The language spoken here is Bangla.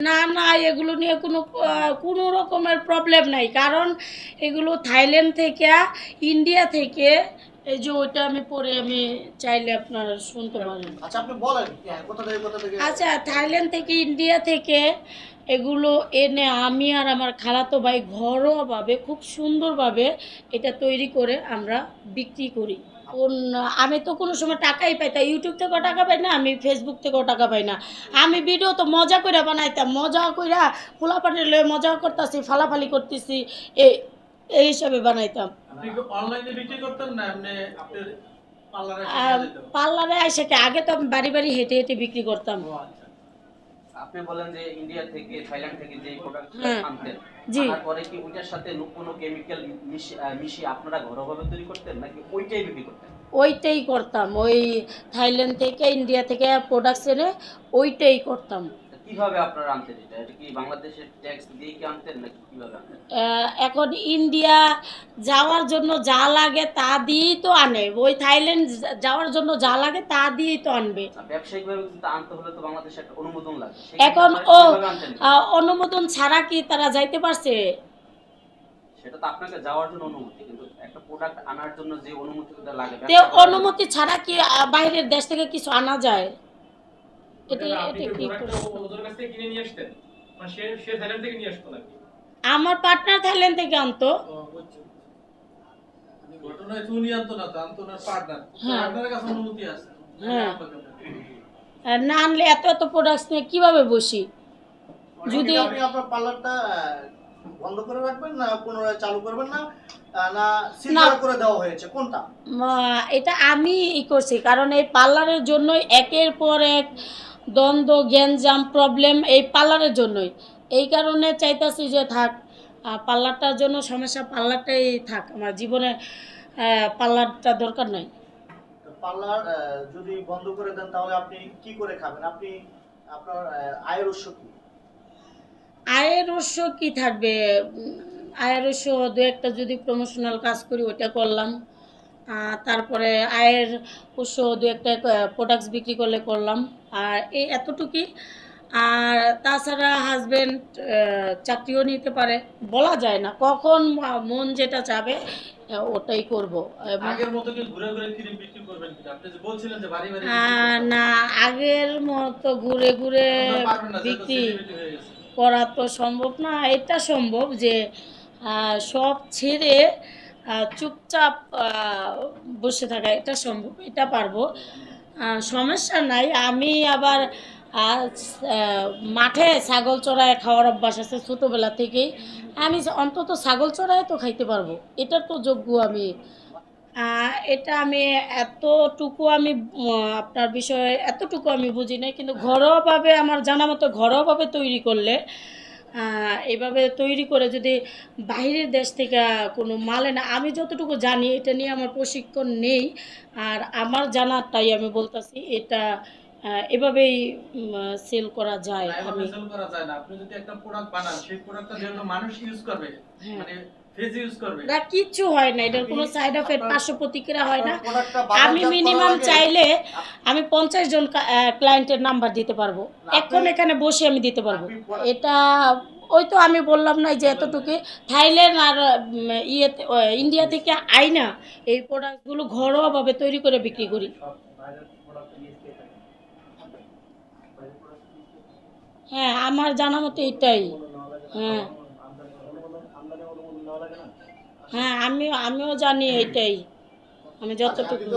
না না এগুলো নিয়ে কোনো কোনো রকমের প্রবলেম নাই। কারণ এগুলো থাইল্যান্ড থেকে ইন্ডিয়া থেকে এই যে ওইটা আমি পরে আমি চাইলে আপনারা শুনতে পারেন আচ্ছা আপনি বলেন আচ্ছা থাইল্যান্ড থেকে ইন্ডিয়া থেকে এগুলো এনে আমি আর আমার খালাতো ভাই ঘরোয়াভাবে খুব সুন্দরভাবে এটা তৈরি করে আমরা বিক্রি করি। কোন আমি তো কোনো সময় টাকাই পাই তা ইউটিউব থেকেও টাকা পাই না আমি ফেসবুক থেকেও টাকা পাই না। আমি ভিডিও তো মজা করে বানাইতাম মজা কইরা ফুলাপাটি লয়ে মজা করতেছি ফালাফালি করতেছি এই এই হিসাবে বানাইতাম। পার্লারে আর পার্লারে আইসা আগে তো আমি বাড়ি বাড়ি হেঁটে হেঁটে বিক্রি করতাম। আপনি বলেন যে ইন্ডিয়া থেকে থাইল্যান্ড থেকে যে প্রোডাক্ট। আনতেন জি। পরে কি ওইটার সাথে কোনো কেমিক্যাল মিশিয়ে আপনারা ঘরোয়াভাবে তৈরি করতেন নাকি ওইটাই বিক্রি করতেন ওইটাই করতাম ওই থাইল্যান্ড থেকে ইন্ডিয়া থেকে প্রোডাক্টস এনে ওইটাই করতাম কীভাবে আপনারা আনতেন এটা? এটা কি বাংলাদেশের ট্যাক্স দিয়ে কি আনতেন নাকি কীভাবে আনতেন? এখন ইন্ডিয়া যাওয়ার জন্য যা লাগে তা দিয়েই তো আনে। ওই থাইল্যান্ড যাওয়ার জন্য যা লাগে তা দিয়েই তো আনবে। ব্যবসায়িকভাবে কিন্তু আনতে হলে তো বাংলাদেশে একটা অনুমোদন লাগে। এখন ও অনুমোদন ছাড়া কি তারা যাইতে পারছে? সেটা তো আপনাকে যাওয়ার জন্য অনুমতি কিন্তু একটা প্রোডাক্ট আনার জন্য যে অনুমতিটা লাগে অনুমতি ছাড়া কি বাইরের দেশ থেকে কিছু আনা যায়? এটা এটা কি কি প্রোডাক্টটা প্রশ্ন? ওদের কাছ থেকে কিনে নিয়ে আসতেন। মানে সে সে থাইল্যান্ড থেকে নিয়ে আসতো নাকি? আমার পার্টনার থাইল্যান্ড থেকে আনতো। ঘটনা হচ্ছে আনতো না আনতো না পার্টনার হ্যাঁ। কাছে অনুমতি আছে? হ্যাঁ। না আনলে এত এত প্রোডাক্টস নিয়ে কীভাবে বসি? যদি আপনি আপনার পার্লারটা বন্ধ করে রাখবেন না পুনরায় চালু করবেন না না সিল করে দেওয়া হয়েছে? কোনটা? এটা আমি ই করছি কারণ এই পার্লারের জন্যই একের পর এক দ্বন্দ্ব গ্যাঞ্জাম প্রবলেম এই পার্লারের জন্যই। এই কারণে চাইতাছি যে থাক পার্লারটার জন্য সমস্যা পার্লারটাই থাক। আমার জীবনে পার্লারটা দরকার নাই। পার্লার যদি বন্ধ করে দেন তাহলে আপনি কি করে খাবেন? আপনি আপনার আয়ের উৎস কি? আয়ের উৎস কি থাকবে? আয়ের উৎস দু একটা যদি প্রমোশনাল কাজ করি ওটা করলাম। তারপরে আয়ের উৎস দু একটা প্রোডাক্টস বিক্রি করলে করলাম। আর এই এতটুকুই। আর তাছাড়া হাজবেন্ড চাকরিও নিতে পারে। বলা যায় না কখন মন যেটা চাবে ওটাই করব। না আগের মতো ঘুরে ঘুরে বিক্রি করা তো সম্ভব না। এটা সম্ভব যে সব ছেড়ে চুপচাপ বসে থাকা এটা সম্ভব এটা পারব। সমস্যা নাই। আমি আবার মাঠে ছাগল চড়ায় খাওয়ার অভ্যাস আছে ছোটোবেলা থেকেই। আমি অন্তত ছাগল চড়ায় তো খাইতে পারব। এটা তো যোগ্য আমি। এটা আমি এতটুকু আমি আপনার বিষয়ে এতটুকু আমি বুঝি না কিন্তু ঘরোয়াভাবে, আমার জানা মতো ঘরোয়াভাবে তৈরি করলে আহ, এইভাবে তৈরি করে যদি বাইরের দেশ থেকে কোনো মাল না আমি যতটুকু জানি এটা নিয়ে আমার প্রশিক্ষণ নেই আর আমার জানারটাই আমি বলতেছি এটা এভাবেই সেল করা যায় আমি সেল করা যায় না আপনি যদি একটা প্রোডাক্ট বানান সেই প্রোডাক্টটা যেহেতু মানুষ ইউজ করবে হ্যাঁ। মানে না কিচ্ছু হয় না। এটার কোনো সাইড এফেক্ট পার্শ্ব প্রতিক্রিয়া হয় না। আমি মিনিমাম চাইলে আমি পঞ্চাশ জন ক্লায়েন্টের নাম্বার দিতে পারব। এখন এখানে বসে আমি দিতে পারব। এটা ওই তো আমি বললাম না যে এতটুকু। থাইল্যান্ড আর ইয়েতে ইন্ডিয়া থেকে আইনা এই প্রোডাক্টগুলো ঘরোয়াভাবে তৈরি করে বিক্রি করি। হ্যাঁ আমার জানা মতো এটাই। হ্যাঁ। হ্যাঁ আমিও আমিও জানি এটাই আমি যতটুকু